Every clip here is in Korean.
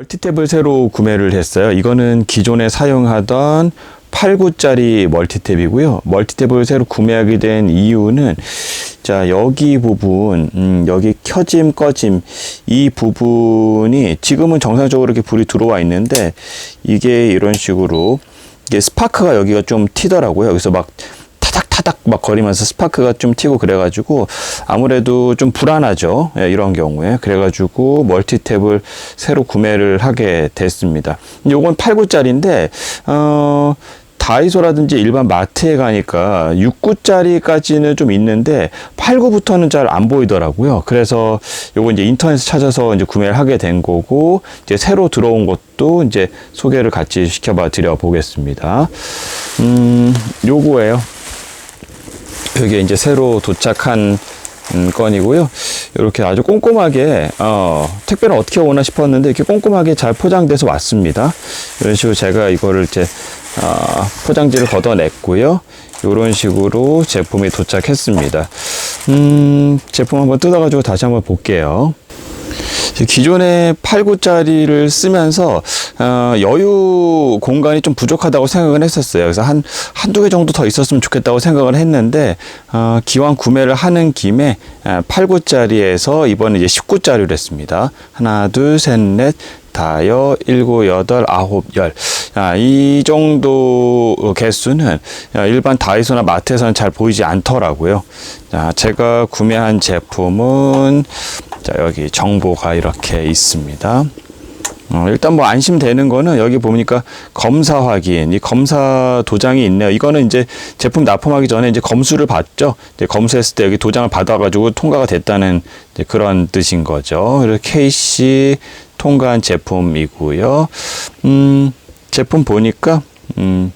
멀티탭을 새로 구매를 했어요. 이거는 기존에 사용하던 8구짜리 멀티탭이고요. 멀티탭을 새로 구매하게 된 이유는 자 여기 부분 음, 여기 켜짐 꺼짐 이 부분이 지금은 정상적으로 이렇게 불이 들어와 있는데 이게 이런 식으로 이게 스파크가 여기가 좀 튀더라고요. 그래서 막 타닥타닥 막 거리면서 스파크가 좀 튀고 그래가지고 아무래도 좀 불안하죠. 예, 이런 경우에. 그래가지고 멀티탭을 새로 구매를 하게 됐습니다. 요건 8구짜리인데, 어, 다이소라든지 일반 마트에 가니까 6구짜리까지는 좀 있는데 8구부터는 잘 안 보이더라고요. 그래서 요거 이제 인터넷에 찾아서 이제 구매를 하게 된 거고 이제 새로 들어온 것도 이제 소개를 같이 시켜봐 드려 보겠습니다. 음, 요거예요. 여기 이제 새로 도착한 음, 건이고요. 이렇게 아주 꼼꼼하게 어, 택배를 어떻게 오나 싶었는데 이렇게 꼼꼼하게 잘 포장돼서 왔습니다. 이런 식으로 제가 이거를 이제 어, 포장지를 걷어냈고요. 이런 식으로 제품이 도착했습니다. 음, 제품 한번 뜯어가지고 다시 한번 볼게요. 기존의 8구짜리를 쓰면서 어, 여유 공간이 좀 부족하다고 생각을 했었어요. 그래서 한 한두 개 정도 더 있었으면 좋겠다고 생각을 했는데 어, 기왕 구매를 하는 김에 8구짜리에서 이번에 이제 10구짜리를 했습니다. 하나, 둘, 셋, 넷, 다여, 일곱, 여덟, 아홉, 열. 아, 이 정도 개수는 일반 다이소나 마트에서는 잘 보이지 않더라고요. 자, 제가 구매한 제품은 자, 여기 정보가 이렇게 있습니다. 어, 일단 뭐 안심되는 거는 여기 보니까 검사 확인, 이 검사 도장이 있네요. 이거는 이제 제품 납품하기 전에 이제 검수를 받죠. 이제 검수했을 때 여기 도장을 받아가지고 통과가 됐다는 그런 뜻인 거죠. 그래서 KC 통과한 제품이고요. 음, 제품 보니까 음,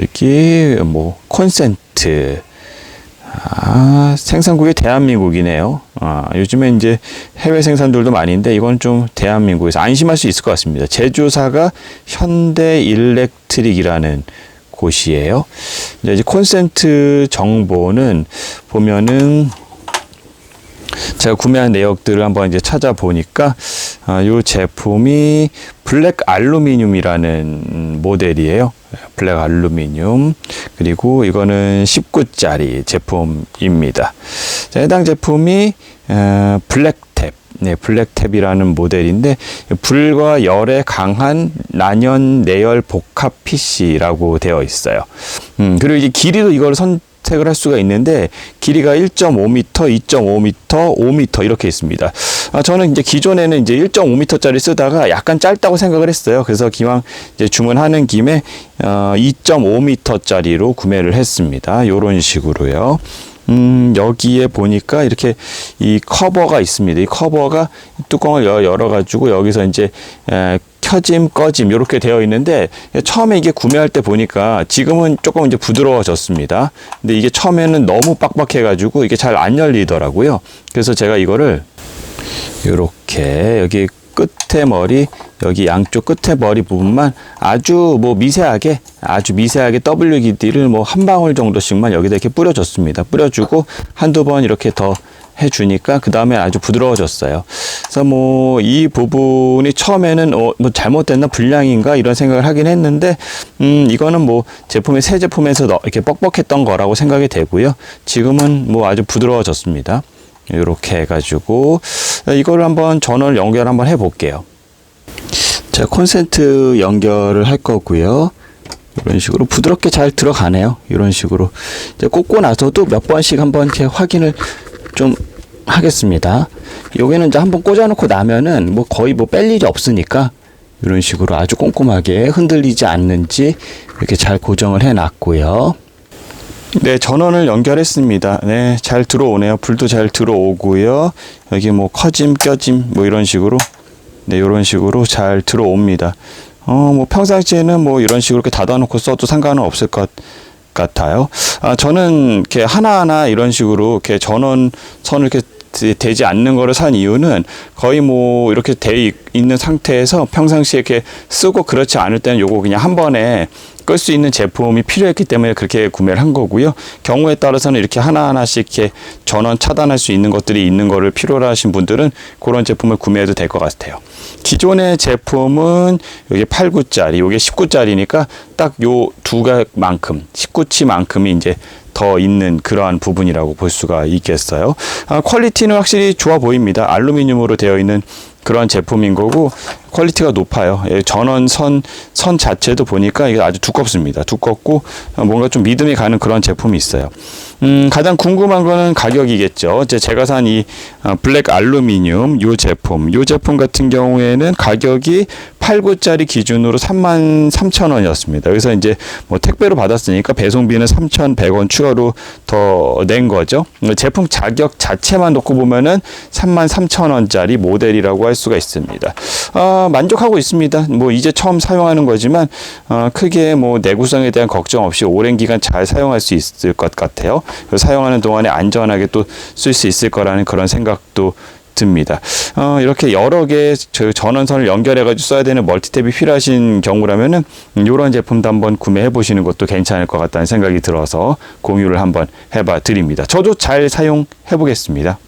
여기 뭐 콘센트 아, 생산국이 대한민국이네요. 아, 요즘에 이제 해외 생산들도 많은데 이건 좀 대한민국에서 안심할 수 있을 것 같습니다. 제조사가 현대 일렉트릭이라는 곳이에요. 이제 콘센트 정보는 보면은 제가 구매한 내역들을 한번 이제 찾아보니까 아, 이 제품이 블랙 알루미늄이라는 모델이에요. 블랙 알루미늄 그리고 이거는 19짜리 제품입니다. 자, 해당 제품이 어, 블랙탭 네, 블랙탭이라는 모델인데 불과 열에 강한 난연 내열 복합 PC라고 되어 있어요. 음, 그리고 이제 길이도 이걸 선 선택을 할 수가 있는데 길이가 1.5m, 2.5m, 5m 이렇게 있습니다. 아, 저는 이제 기존에는 이제 1.5m짜리 쓰다가 약간 짧다고 생각을 했어요. 그래서 기왕 이제 주문하는 김에 어, 2.5m짜리로 구매를 했습니다. 이런 식으로요. 음, 여기에 보니까 이렇게 이 커버가 있습니다. 이 커버가 뚜껑을 열어가지고 여기서 이제 에, 켜짐, 꺼짐 이렇게 되어 있는데 처음에 이게 구매할 때 보니까 지금은 조금 이제 부드러워졌습니다. 근데 이게 처음에는 너무 빡빡해 가지고 이게 잘 안 열리더라고요. 그래서 제가 이거를 이렇게 여기 끝에 머리 여기 양쪽 끝에 머리 부분만 아주 뭐 미세하게 아주 미세하게 WD-를 뭐 한 방울 정도씩만 여기다 이렇게 뿌려줬습니다. 뿌려주고 한두 번 이렇게 더 해주니까 그 다음에 아주 부드러워졌어요. 그래서 뭐 이 부분이 처음에는 어, 뭐 잘못됐나 불량인가 이런 생각을 하긴 했는데 음 이거는 뭐 제품의 새 제품에서 이렇게 뻑뻑했던 거라고 생각이 되고요. 지금은 뭐 아주 부드러워졌습니다. 이렇게 해가지고 이거를 한번 전원을 연결 한번 해볼게요. 자 콘센트 연결을 할 거고요. 이런 식으로 부드럽게 잘 들어가네요. 이런 식으로 이제 꽂고 나서도 몇 번씩 한번 제 확인을 좀 하겠습니다. 여기는 이제 한번 꽂아놓고 나면은 뭐 거의 뭐 뺄 일이 없으니까 이런 식으로 아주 꼼꼼하게 흔들리지 않는지 이렇게 잘 고정을 해 놨고요. 네, 전원을 연결했습니다. 네, 잘 들어오네요. 불도 잘 들어오고요. 여기 뭐 커짐, 껴짐 뭐 이런 식으로 네, 이런 식으로 잘 들어옵니다. 어, 뭐 평상시에는 뭐 이런 식으로 이렇게 닫아놓고 써도 상관은 없을 것 같아요. 아, 저는 이렇게 하나하나 이런 식으로 이렇게 전원 선을 이렇게 되- 되지 않는 거를 산 이유는 거의 뭐 이렇게 돼 있- 있는 상태에서 평상시에 이렇게 쓰고 그렇지 않을 때는 요거 그냥 한 번에 끌 수 있는 제품이 필요했기 때문에 그렇게 구매를 한 거고요. 경우에 따라서는 이렇게 하나하나씩 이렇게 전원 차단할 수 있는 것들이 있는 거를 필요로 하신 분들은 그런 제품을 구매해도 될 것 같아요. 기존의 제품은 여기 8, 9짜리, 요게 19짜리니까 딱 요두 가만큼, 19치만큼이 이제 더 있는 그러한 부분이라고 볼 수가 있겠어요. 아, 퀄리티는 확실히 좋아 보입니다. 알루미늄으로 되어 있는 그런 제품인 거고 퀄리티가 높아요. 예, 전원 선 선 자체도 보니까 이게 아주 두껍습니다. 두껍고 어, 뭔가 좀 믿음이 가는 그런 제품이 있어요. 음, 가장 궁금한 거는 가격이겠죠. 제가 산 이 블랙 알루미늄 요 제품, 요 제품 같은 경우에는 가격이 8, 9짜리 기준으로 3만 3천 원이었습니다. 그래서 이제 뭐 택배로 받았으니까 배송비는 3,100원 추가로 더 낸 거죠. 어, 제품 자격 자체만 놓고 보면은 3만 3천 원짜리 모델이라고 할 수가 있습니다. 아, 만족하고 있습니다. 뭐 이제 처음 사용하는 거지만 어, 크게 뭐 내구성에 대한 걱정 없이 오랜 기간 잘 사용할 수 있을 것 같아요. 사용하는 동안에 안전하게 또 쓸 수 있을 거라는 그런 생각도 듭니다. 어, 이렇게 여러 개저 전원선을 연결해가지고 써야 되는 멀티탭이 필요하신 경우라면은 이런 제품도 한번 구매해 보시는 것도 괜찮을 것 같다는 생각이 들어서 공유를 한번 해봐 드립니다. 저도 잘 사용해 보겠습니다.